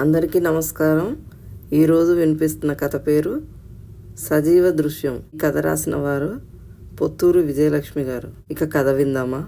అందరికీ నమస్కారం. ఈరోజు వినిపిస్తున్న కథ పేరు సజీవ దృశ్యం. కథ రాసిన వారు పొత్తూరు విజయలక్ష్మి గారు. ఇక కథ విందామా?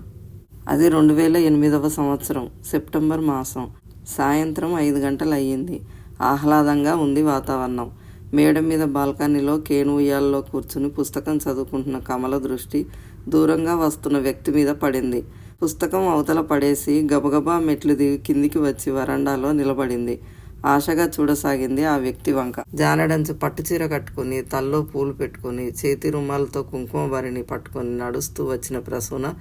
అది రెండు వేల ఎనిమిదవ సంవత్సరం సెప్టెంబర్ మాసం. సాయంత్రం ఐదు గంటలు అయ్యింది. ఆహ్లాదంగా ఉంది వాతావరణం. మేడ మీద బాల్కనీలో కేను ఉయ్యాలలో కూర్చుని పుస్తకం చదువుకుంటున్న కమల దృష్టి దూరంగా వస్తున్న వ్యక్తి మీద పడింది. పుస్తకం అవతల పడేసి గబగబా మెట్లు దిగి కిందికి వచ్చి వరండాలో నిలబడింది. ఆశగా చూడసాగింది ఆ వ్యక్తి వంక. జానడంచు పట్టుచీర కట్టుకుని తల్లో పూలు పెట్టుకుని చేతి రుమాలతో కుంకుమ భరిని పట్టుకొని నడుస్తూ వచ్చిన ప్రసూన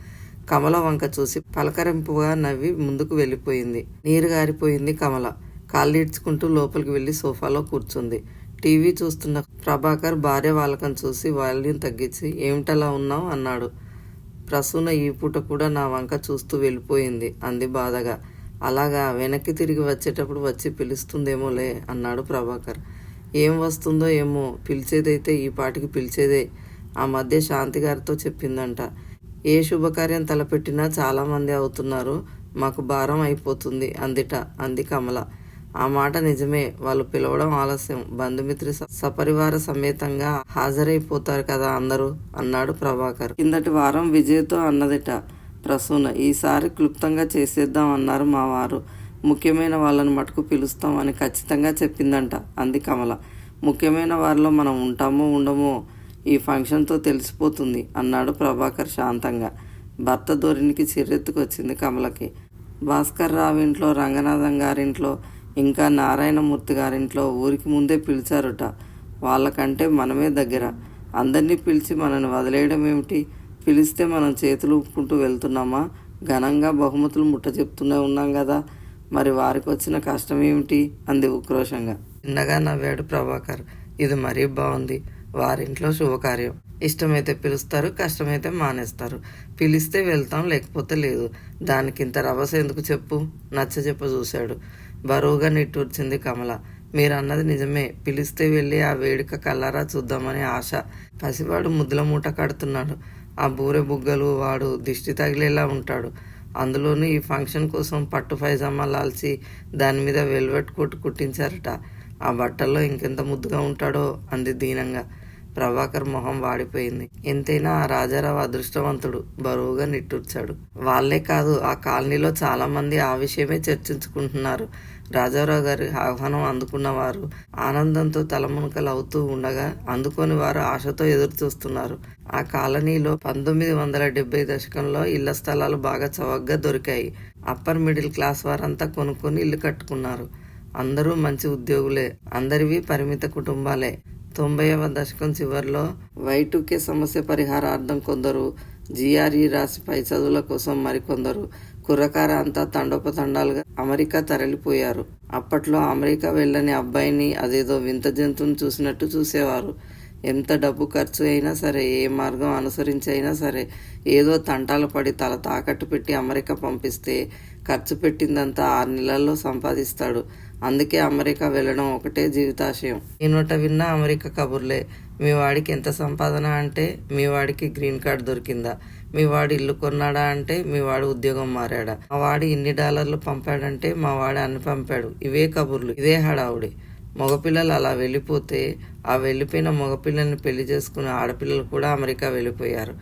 కమల వంక చూసి పలకరింపుగా నవ్వి ముందుకు వెళ్ళిపోయింది. నీరు గారిపోయింది కమల. కాళ్ళీడ్చుకుంటూ లోపలికి వెళ్ళి సోఫాలో కూర్చుంది. టీవీ చూస్తున్న ప్రభాకర్ భార్య వాళ్ళకం చూసి వాల్యూమ్ తగ్గించి ఏమిటలా ఉన్నావు? అన్నాడు. ప్రసూన ఈ పూట కూడా నా వంక చూస్తూ వెళ్ళిపోయింది అంది బాధగా. అలాగా వెనక్కి తిరిగి వచ్చేటప్పుడు వచ్చి పిలుస్తుందేమోలే అన్నాడు ప్రభాకర్. ఏం వస్తుందో ఏమో పిలిచేదైతే ఈ పాటికి పిలిచేదే ఆ మధ్య శాంతి గారితో చెప్పిందంట. ఏ శుభకార్యం తలపెట్టినా చాలామంది అవుతున్నారు మాకు భారం అయిపోతుంది అందిట అంది కమల. ఆ మాట నిజమే వాళ్ళు పిలవడం ఆలస్యం. బంధుమిత్రి స- సపరివార సమేతంగా హాజరైపోతారు కదా అందరూ అన్నాడు ప్రభాకర్. కిందటి వారం విజయ్తో అన్నదిట. ప్రసూన ఈసారి క్లుప్తంగా చేసేద్దాం అన్నారు మా వారు. ముఖ్యమైన వాళ్ళని మటుకు పిలుస్తాం అని ఖచ్చితంగా చెప్పిందంట. అంది కమల. ముఖ్యమైన వారిలో మనం ఉంటామో ఉండమో ఈ ఫంక్షన్తో తెలిసిపోతుంది అన్నాడు ప్రభాకర్ శాంతంగా. భర్త ధోరణికి చిరెత్తుకొచ్చింది కమలకి. భాస్కర్ రావు ఇంట్లో రంగనాథం గారింట్లో ఇంకా నారాయణమూర్తి గారింట్లో ఊరికి ముందే పిలిచారుట. వాళ్ళకంటే మనమే దగ్గర. అందరినీ పిలిచి మనని వదిలేయడం ఏమిటి పిలిస్తే మనం చేతులు ఊపుకుంటూ వెళ్తున్నామా? ఘనంగా బహుమతులు ముట్ట చెప్తూనే ఉన్నాం కదా. మరి వారికి వచ్చిన కష్టం ఏమిటి? అంది ఉక్రోషంగా. చిన్నగా నవ్వాడు ప్రభాకర్. ఇది మరీ బాగుంది. వారింట్లో శుభకార్యం. ఇష్టమైతే పిలుస్తారు కష్టమైతే మానేస్తారు. పిలిస్తే వెళ్తాం లేకపోతే లేదు. దానికింత రభస ఎందుకు చెప్పు? నచ్చ చెప్ప చూశాడు. బరువుగా నిట్టూర్చింది కమల. మీరు అన్నది నిజమే. పిలిస్తే వెళ్ళి ఆ వేడుక కల్లారా చూద్దామని ఆశ. పసివాడు ముద్దుల మూట కడుతున్నాడు. ఆ బూరె బుగ్గలు వాడు దిష్టి తగిలేలా ఉంటాడు. అందులోనూ ఈ ఫంక్షన్ కోసం పట్టు పైజామా లాల్చి దాని మీద వెల్వెట్ కోట్ కుట్టించారట. ఆ బట్టల్లో ఇంకెంత ముద్దుగా ఉంటాడో అంది దీనంగా. ప్రభాకర్ మొహం వాడిపోయింది. ఎంతైనా ఆ రాజారావు అదృష్టవంతుడు. బరువుగా నిట్టూర్చాడు. వాళ్ళే కాదు ఆ కాలనీలో చాలామంది ఆ విషయమే చర్చించుకుంటున్నారు. రాజారావు గారి ఆహ్వానం అందుకున్నవారు ఆనందంతో తలమునకలు అవుతూ ఉండగా అందుకొని వారు ఆశతో ఎదురు చూస్తున్నారు. ఆ కాలనీలో పంతొమ్మిది వందల డెబ్బై దశకంలో ఇళ్ళ స్థలాలు బాగా చవకగా దొరికాయి. అప్పర్ మిడిల్ క్లాస్ వారంతా కొనుక్కొని ఇల్లు కట్టుకున్నారు. అందరూ మంచి ఉద్యోగులే అందరివి పరిమిత కుటుంబాలే. తొంభైవ దశకం చివరిలో వైటుకే సమస్య పరిహారార్థం కొందరు జిఆర్ఈ రాసి పై చదువుల కోసం మరికొందరు కుర్రకార అంతా తండోపతండాలుగా అమెరికా తరలిపోయారు. అప్పట్లో అమెరికా వెళ్ళని అబ్బాయిని అదేదో వింత జంతువుని చూసినట్టు చూసేవారు. ఎంత డబ్బు ఖర్చు అయినా సరే ఏ మార్గం అనుసరించి అయినా సరే ఏదో తంటాలు పడి తల తాకట్టు పెట్టి అమెరికా పంపిస్తే ఖర్చు పెట్టిందంతా ఆరు నెలల్లో సంపాదిస్తాడు. అందుకే అమెరికా వెళ్ళడం ఒకటే జీవితాశయం. ఈనోట విన్న అమెరికా కబుర్లే. మీ వాడికి ఎంత సంపాదన అంటే మీ వాడికి గ్రీన్ కార్డ్ దొరికిందా? మీ వాడు ఇల్లు కొన్నాడా అంటే మీ వాడు ఉద్యోగం మారాడా? మా వాడు ఇన్ని డాలర్లు పంపాడంటే మా వాడు అన్ని పంపాడు. ఇవే కబుర్లు ఇదే హడావుడి. మగపిల్లలు అలా వెళ్ళిపోతే ఆ వెళ్ళిపోయిన మగపిల్లల్ని పెళ్ళి చేసుకున్న ఆడపిల్లలు కూడా అమెరికా వెళ్ళిపోయారు.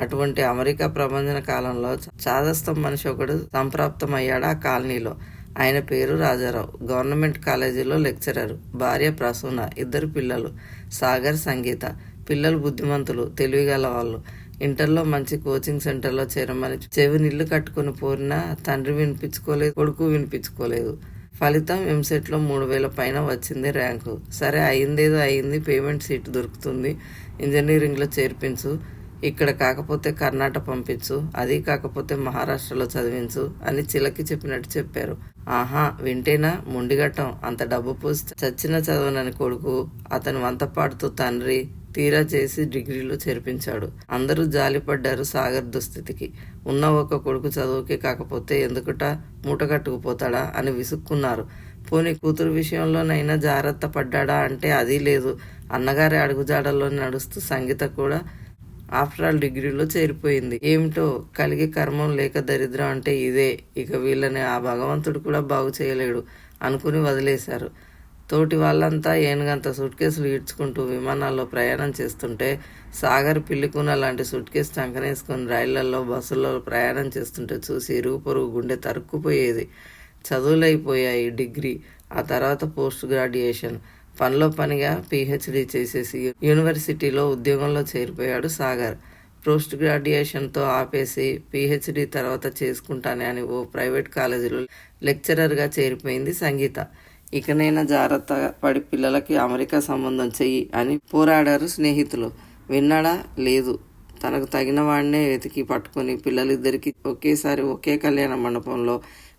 అటువంటి అమెరికా ప్రబంధన కాలంలో చాదస్తం మనిషి ఒకడు సంప్రాప్తం అయ్యాడు ఆ కాలనీలో. ఆయన పేరు రాజారావు. గవర్నమెంట్ కాలేజీలో లెక్చరర్. భార్య ప్రసూన. ఇద్దరు పిల్లలు. సాగర్ సంగీత. పిల్లలు బుద్ధిమంతులు. తెలివిగల వాళ్ళు. ఇంటర్లో మంచి కోచింగ్ సెంటర్లో చేరమని చెవి నిల్లు కట్టుకుని పోరినా తండ్రి వినిపించుకోలేదు కొడుకు వినిపించుకోలేదు. ఫలితం ఎంసెట్లో మూడు వేల పైన వచ్చింది ర్యాంకు. సరే అయిందేదో అయింది పేమెంట్ సీట్ దొరుకుతుంది ఇంజనీరింగ్లో చేర్పించు ఇక్కడ కాకపోతే కర్ణాటక పంపించు అది కాకపోతే మహారాష్ట్రలో చదివించు అని చిలకి చెప్పినట్టు చెప్పారు. ఆహా వింటేనా? మొండిగట్టం అంత డబ్బు పోస్తే చచ్చిన చదవనని కొడుకు అతని వంతపాడుతూ తండ్రి తీరా చేసి డిగ్రీలో చేర్పించాడు. అందరూ జాలిపడ్డారు సాగర్ దుస్థితికి. ఉన్న ఒక కొడుకు చదువుకే కాకపోతే ఎందుకుట మూట కట్టుకుపోతాడా అని విసుక్కున్నారు. పోనీ కూతురు విషయంలోనైనా జాగ్రత్త పడ్డాడా అంటే అది లేదు. అన్నగారి అడుగుజాడల్లో నడుస్తూ సంగీత కూడా ఆఫ్టర్ ఆల్ డిగ్రీలో చేరిపోయింది. ఏమిటో కలిగి కర్మం లేక దరిద్రం అంటే ఇదే. ఇక వీళ్ళని ఆ భగవంతుడు కూడా బాగు చేయలేడు అనుకుని వదిలేశారు. తోటి వాళ్ళంతా ఏనుగంత సూట్ కేసులు ఈడ్చుకుంటూ విమానాల్లో ప్రయాణం చేస్తుంటే సాగర్ పిల్లికున్న లాంటి సూట్ కేసు టంకనేసుకొని రైళ్ళలో బస్సుల్లో ప్రయాణం చేస్తుంటే చూసి ఇరుగు పొరుగు గుండె తరుక్కుపోయేది. చదువులైపోయాయి డిగ్రీ ఆ తర్వాత పోస్ట్ గ్రాడ్యుయేషన్. పనిలో పనిగా పిహెచ్డి చేసేసి యూనివర్సిటీలో ఉద్యోగంలో చేరిపోయాడు సాగర్. పోస్ట్ గ్రాడ్యుయేషన్తో ఆపేసి పిహెచ్డి తర్వాత చేసుకుంటానే అని ఓ ప్రైవేట్ కాలేజీలో లెక్చరర్గా చేరిపోయింది సంగీత. ఇకనైనా జాగ్రత్త పడి పిల్లలకి అమెరికా సంబంధం చెయ్యి అని పోరాడారు స్నేహితులు. విన్నాడా? లేదు. తనకు తగిన వాడినే వెతికి పట్టుకొని పిల్లలిద్దరికీ ఒకేసారి ఒకే కళ్యాణ మండపంలో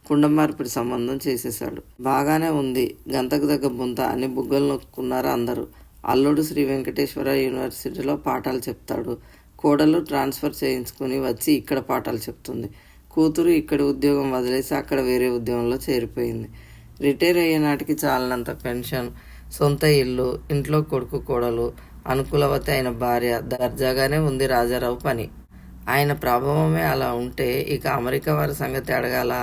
కుండమార్పిడి సంబంధం చేసేశాడు. బాగానే ఉంది. గంతకు దగ్గ బుంత అని బుగ్గలు నొక్కున్నారు అందరూ. అల్లుడు శ్రీ వెంకటేశ్వర యూనివర్సిటీలో పాఠాలు చెప్తాడు. కోడలు ట్రాన్స్ఫర్ చేయించుకుని వచ్చి ఇక్కడ పాఠాలు చెప్తుంది. కూతురు ఇక్కడ ఉద్యోగం వదిలేసి అక్కడ వేరే ఉద్యోగంలో చేరిపోయింది. రిటైర్ అయ్యే నాటికి చాలినంత పెన్షన్ సొంత ఇల్లు ఇంట్లో కొడుకు కోడలు అనుకూలవతి అయిన భార్య దర్జాగానే ఉంది రాజారావు పని. ఆయన ప్రభావమే అలా ఉంటే ఇక అమెరికా వారి సంగతి అడగాల?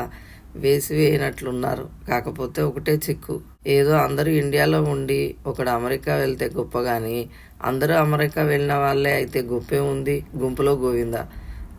వేసివేయనట్లున్నారు. కాకపోతే ఒకటే చిక్కు. ఏదో అందరూ ఇండియాలో ఉండి ఒకడు అమెరికా వెళ్తే గొప్ప కానీ అందరూ అమెరికా వెళ్ళిన వాళ్ళే అయితే గొప్పే ఉంది గుంపులో గోవిందా.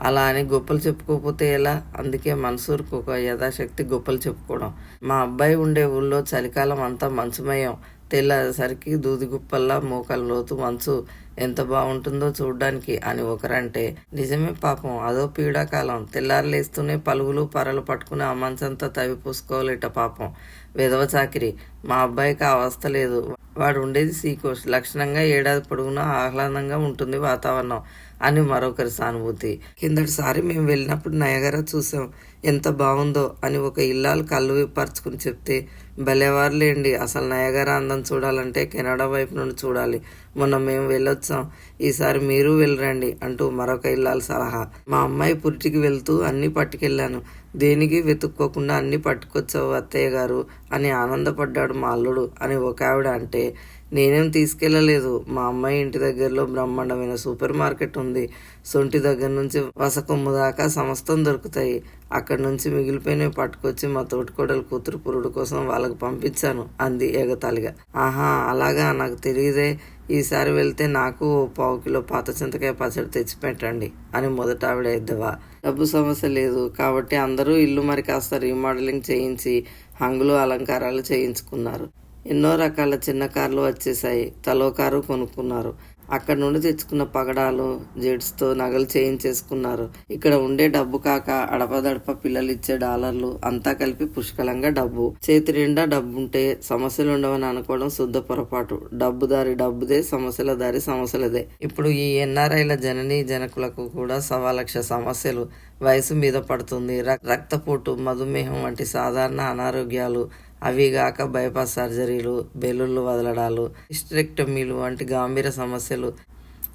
అలా అని గొప్పలు చెప్పుకోకపోతే ఎలా? అందుకే మన్సూర్కు ఒక యథాశక్తి గొప్పలు చెప్పుకోవడం. మా అబ్బాయి ఉండే ఊళ్ళో చలికాలం అంతా మంచుమయం. తెల్లేసరికి దూదిగుప్పల్లా మోకాలు లోతు మంచు ఎంత బాగుంటుందో చూడ్డానికి అని ఒకరంటే నిజమే పాపం అదో పీడాకాలం. తెల్లారులేస్తూనే పలుగులు పరలు పట్టుకుని ఆ మంచంతా తవి పూసుకోలేట పాపం. విధవ చాకిరి మా అబ్బాయికి ఆ అవస్థ లేదు. వాడు ఉండేది సీకోస్ట్ లక్షణంగా ఏడాది పొడుగునా ఆహ్లాదంగా ఉంటుంది వాతావరణం. అని మరొకరి సానుభూతి. కిందటిసారి మేము వెళ్ళినప్పుడు నయగర చూసాం. ఎంత బాగుందో అని ఒక ఇల్లాలు కళ్ళు విప్పర్చుకుని చెప్తే భలేవారులేండి అసలు నయగారా అందం చూడాలంటే కెనడా వైపు నుండి చూడాలి. మొన్న మేము వెళ్ళొచ్చాం. ఈసారి మీరు వెళ్ళరండి అంటూ మరొక ఇల్లాలు సలహా. మా అమ్మాయి పురిటికి వెళ్తూ అన్నీ పట్టుకెళ్ళాను. దేనికి వెతుక్కోకుండా అన్ని పట్టుకొచ్చావు అత్తయ్య గారు అని ఆనందపడ్డాడు మా అల్లుడు అని ఒక ఆవిడ అంటే నేనేం తీసుకెళ్ళలేదు. మా అమ్మాయి ఇంటి దగ్గరలో బ్రహ్మాండమైన సూపర్ మార్కెట్ ఉంది. సొంటి దగ్గర నుంచి వసకొమ్ము దాకా సమస్తం దొరుకుతాయి. అక్కడి నుంచి మిగిలిపోయినవి పట్టుకొచ్చి మా తోటికోడలు కూతురు పురుడు కోసం వాళ్ళకి పంపించాను అంది ఎగతాళిగా. ఆహా అలాగా? నాకు తెలియదే. ఈసారి వెళ్తే నాకు ఓ పావు కిలో పాత చింతకాయ పచ్చడి తెచ్చిపెట్టండి అని మొదట ఆవిడ ఎద్దవా. డబ్బు సమస్య లేదు. కాబట్టి అందరూ ఇల్లు మరి కాస్త రీమోడలింగ్ చేయించి హంగులు అలంకారాలు చేయించుకున్నారు. ఎన్నో రకాల చిన్న కార్లు వచ్చేసాయి తలో కారు కొనుక్కున్నారు. అక్కడ నుండి తెచ్చుకున్న పగడాలు జెడ్స్తో నగలు చేయించేసుకున్నారు. ఇక్కడ ఉండే డబ్బు కాక అడపదడప పిల్లలు ఇచ్చే డాలర్లు అంతా కలిపి పుష్కలంగా డబ్బు. చేతి నిండా డబ్బు ఉంటే సమస్యలు ఉండవని అనుకోవడం శుద్ధ పొరపాటు. డబ్బు దారి డబ్బుదే సమస్యల దారి సమస్యలదే. ఇప్పుడు ఈ ఎన్ఆర్ఐల జననీ జనకులకు కూడా సవా లక్ష సమస్యలు. వయసు మీద పడుతుంది రక్- రక్తపోటు మధుమేహం వంటి సాధారణ అనారోగ్యాలు. అవిగాక బైపాస్ సర్జరీలు బెలూన్లు వదలడాలు హిస్టరెక్టమీలు వంటి గంభీర సమస్యలు.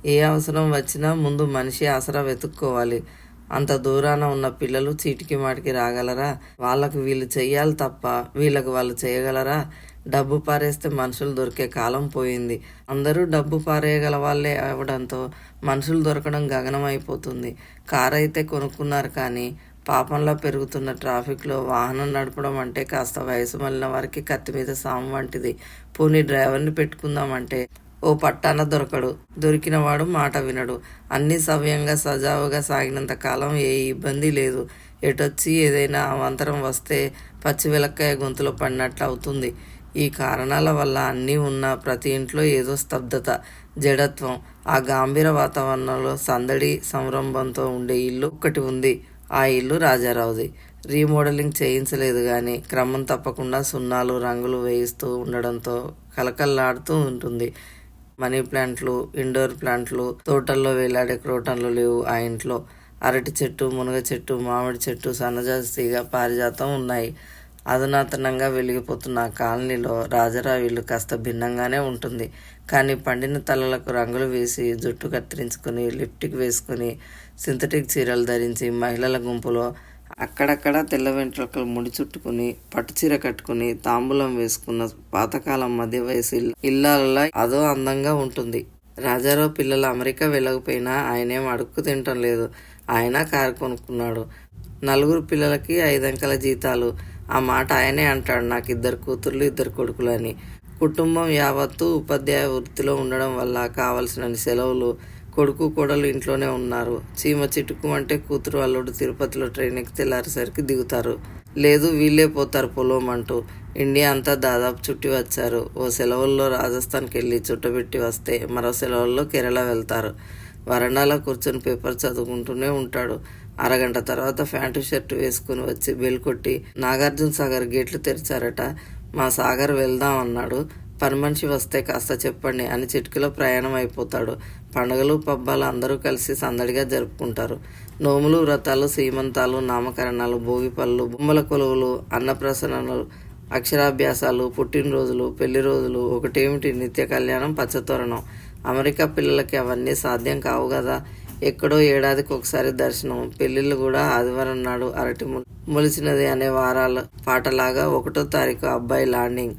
ఏ అవసరం వచ్చినా ముందు మనిషి ఆసరా వెతుక్కోవాలి. అంత దూరాన ఉన్న పిల్లలు చీటికి మాటికి రాగలరా? వాళ్ళకు వీళ్ళు చెయ్యాలి తప్ప వీళ్ళకు వాళ్ళు చేయగలరా? డబ్బు పారేస్తే మనుషులు దొరికే కాలం పోయింది. అందరూ డబ్బు పారేయగల వాళ్ళే అవడంతో మనుషులు దొరకడం గగనం అయిపోతుంది కారు అయితే కొనుక్కున్నారు కానీ పాపంలో పెరుగుతున్న ట్రాఫిక్లో వాహనం నడపడం అంటే కాస్త వయసు మళ్ళిన వారికి కత్తి మీద సాము వంటిది. పోనీ డ్రైవర్ని పెట్టుకుందామంటే ఓ పట్టాన దొరకడు. దొరికిన వాడు మాట వినడు. అన్నీ సవ్యంగా సజావుగా సాగినంత కాలం ఏ ఇబ్బంది లేదు. ఎటొచ్చి ఏదైనా అవంతరం వస్తే పచ్చి వెలక్కాయ గొంతులో పడినట్లు అవుతుంది. ఈ కారణాల వల్ల అన్నీ ఉన్న ప్రతి ఇంట్లో ఏదో స్తబ్దత జడత్వం. ఆ గాంభీర వాతావరణంలో సందడి సంరంభంతో ఉండే ఇల్లు ఒకటి ఉంది. ఆ ఇల్లు రాజారావుది. రీమోడలింగ్ చేయించలేదు కానీ క్రమం తప్పకుండా సున్నాలు రంగులు వేయిస్తూ ఉండడంతో కలకల్లాడుతూ ఉంటుంది. మనీ ప్లాంట్లు ఇండోర్ ప్లాంట్లు తోటల్లో వేలాడే క్రోటన్లు లేవు ఆ ఇంట్లో. అరటి చెట్టు మునగ చెట్టు మామిడి చెట్టు సన్నజాస్తిగా పారిజాతం ఉన్నాయి. అధునాతనంగా వెలిగిపోతున్న కాలనీలో రాజారావు ఇల్లు కాస్త భిన్నంగానే ఉంటుంది. కానీ పండిన తలలకు రంగులు వేసి జుట్టు కత్తిరించుకొని లిప్టిక్ వేసుకొని సింథటిక్ చీరలు ధరించి మహిళల గుంపులో అక్కడక్కడ తెల్ల వెంట్రుకలు ముడి చుట్టుకుని పట్టు చీర కట్టుకుని తాంబూలం వేసుకున్న పాతకాలం మధ్య వయసు ఇల్లాలలో అదో అందంగా ఉంటుంది. రాజారావు పిల్లలు అమెరికా వెళ్ళకపోయినా ఆయనేం అడుక్కు తినటం లేదు. ఆయన కారు కొనుక్కున్నాడు. నలుగురు పిల్లలకి ఐదంకల జీతాలు. ఆ మాట ఆయనే అంటాడు. నాకు ఇద్దరు కూతుర్లు ఇద్దరు కొడుకులు అని. కుటుంబం యావత్తు ఉపాధ్యాయ వృత్తిలో ఉండడం వల్ల కావలసిన సెలవులు కొడుకు కోడలు ఇంట్లోనే ఉన్నారు. చీమ చిటుకు అంటే కూతురు అల్లుడు తిరుపతిలో ట్రైన్ ఎక్కి తెల్లారేసరికి దిగుతారు. లేదు వీళ్ళే పోతారు పొలం అంటూ. ఇండియా అంతా దాదాపు చుట్టి వచ్చారు. ఓ సెలవుల్లో రాజస్థాన్కి వెళ్ళి చుట్టబెట్టి వస్తే మరో సెలవుల్లో కేరళ వెళ్తారు. వరండాలో కూర్చొని పేపర్ చదువుకుంటూనే ఉంటాడు. అరగంట తర్వాత ప్యాంటు షర్ట్ వేసుకుని వచ్చి బెల్ కొట్టి నాగార్జున సాగర్ గేట్లు తెరిచారట. మా సాగర్ వెళ్దాం అన్నాడు. పని మనిషి వస్తే కాస్త చెప్పండి అని చిటికలో ప్రయాణం అయిపోతాడు. పండుగలు పబ్బాలు అందరూ కలిసి సందడిగా జరుపుకుంటారు. నోములు వ్రతాలు సీమంతాలు నామకరణాలు భోగి పళ్ళు బొమ్మల కొలువులు అన్నప్రసన్నలు అక్షరాభ్యాసాలు పుట్టినరోజులు పెళ్ళి రోజులు ఒకటేమిటి నిత్య కళ్యాణం పచ్చతోరణం. అమెరికా పిల్లలకి అవన్నీ సాధ్యం కావు కదా ఎక్కడో ఏడాదికి ఒకసారి దర్శనం. పెళ్ళిళ్ళు కూడా ఆదివారం నాడు అరటి మొలిచినది అనే వారాల పాటలాగా ఒకటో తారీఖు అబ్బాయి ల్యాండింగ్.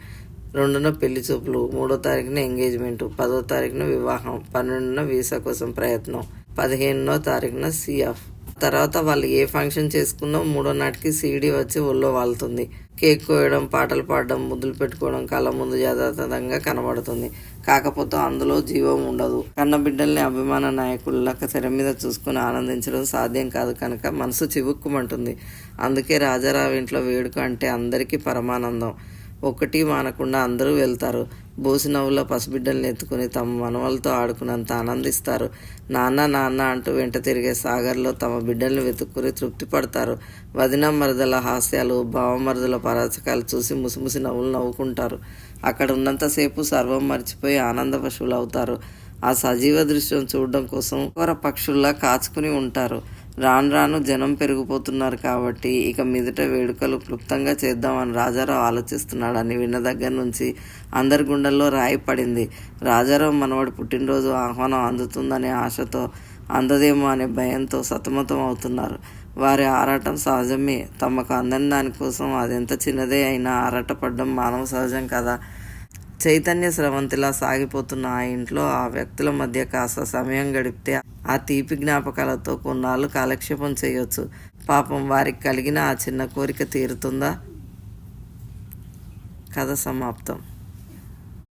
రెండున పెళ్ళి చూపులు మూడో తారీఖున ఎంగేజ్మెంట్ పదో తారీఖున వివాహం పన్నెండున వీసా కోసం ప్రయత్నం పదిహేనో తారీఖున సిఎఫ్. తర్వాత వాళ్ళు ఏ ఫంక్షన్ చేసుకున్నా మూడో నాటికి సీడీ వచ్చి ఒళ్ళో వాళ్తుంది. కేక్ కోయడం పాటలు పాడడం ముద్దులు పెట్టుకోవడం కళ్ళ ముందు యథాతథంగా కనబడుతుంది. కాకపోతే అందులో జీవం ఉండదు. కన్న బిడ్డల్ని అభిమాన నాయకుల్లా తెర మీద చూసుకుని ఆనందించడం సాధ్యం కాదు కనుక మనసు చివుక్కుమంటుంది. అందుకే రాజారావు ఇంట్లో వేడుక అంటే అందరికీ పరమానందం. ఒకటి మానకుండా అందరూ వెళ్తారు. బోసి నవ్వుల పసిబిడ్డల్ని ఎత్తుకుని తమ మనవలతో ఆడుకున్నంత ఆనందిస్తారు. నాన్న నాన్న అంటూ వెంట తిరిగే సాగర్లో తమ బిడ్డల్ని వెతుక్కుని తృప్తి పడతారు వదిన మరదల హాస్యాలు భావమరదల పరాచకాలు చూసి ముసిముసి నవ్వులు నవ్వుకుంటారు. అక్కడ ఉన్నంతసేపు సర్వం మర్చిపోయి ఆనంద పశువులు అవుతారు ఆ సజీవ దృశ్యం చూడడం కోసం కూర పక్షుల్లా కాచుకుని ఉంటారు. రాను రాను జనం పెరిగిపోతున్నారు కాబట్టి ఇక మీదట వేడుకలు క్లుప్తంగా చేద్దామని రాజారావు ఆలోచిస్తున్నాడని విన్న దగ్గర నుంచి అందరి గుండెల్లో రాయి పడింది. రాజారావు మనవాడు పుట్టినరోజు ఆహ్వానం అందుతుందనే ఆశతో అందదేమో అనే భయంతో సతమతం అవుతున్నారు. వారి ఆరాటం సహజమే. తమకు అందని దానికోసం అదెంత చిన్నదే అయినా ఆరాటపడడం మానవ సహజం కదా. చైతన్య స్రవంతిలా సాగిపోతున్న ఆ ఇంట్లో ఆ వ్యక్తుల మధ్య కాస్త సమయం గడిపితే ఆ తీపి జ్ఞాపకాలతో కొన్నాళ్ళు కాలక్షేపం చేయొచ్చు. పాపం వారికి కలిగిన ఆ చిన్న కోరిక తీరుతుందా? కథ సమాప్తం.